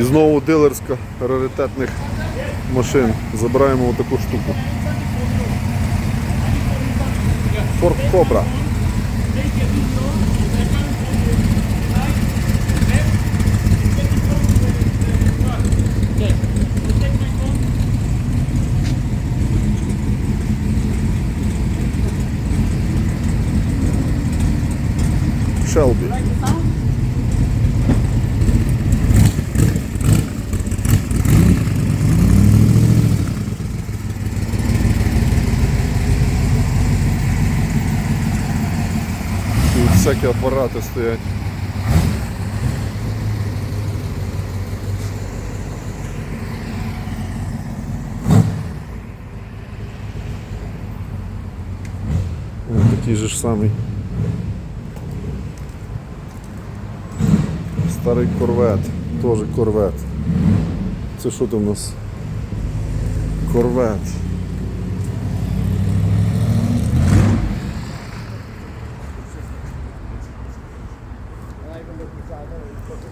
І знову дилерська раритетних машин. Забираємо отаку штуку. Форд Кобра. Шелбі. Всякі апарати стоять. Ось такий же ж самий. Старий корвет, теж корвет. Це що там у нас? Корвет.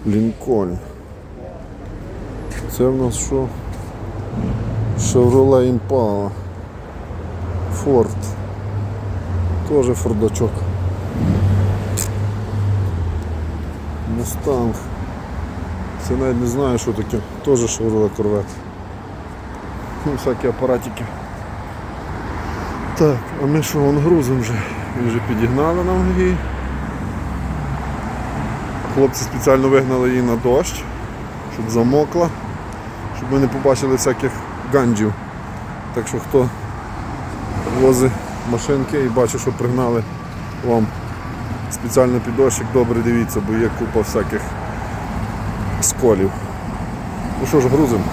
Лінкольн. Це в нас що? Chevrolet Impala. Форд. Тоже фордачок. Мустанг. Це навіть не знаю, що таке. Тоже Corvette. Ну, всякі апаратики. Так, а ми що вон грузимо вже? Ми вже підігнали нам її. Хлопці спеціально вигнали її на дощ, щоб замокла, щоб ми не побачили всяких ганджів. Так що хто возить машинки і бачить, що пригнали вам спеціально під дощик, добре дивіться, бо є купа всяких сколів. Ну що ж, грузимо.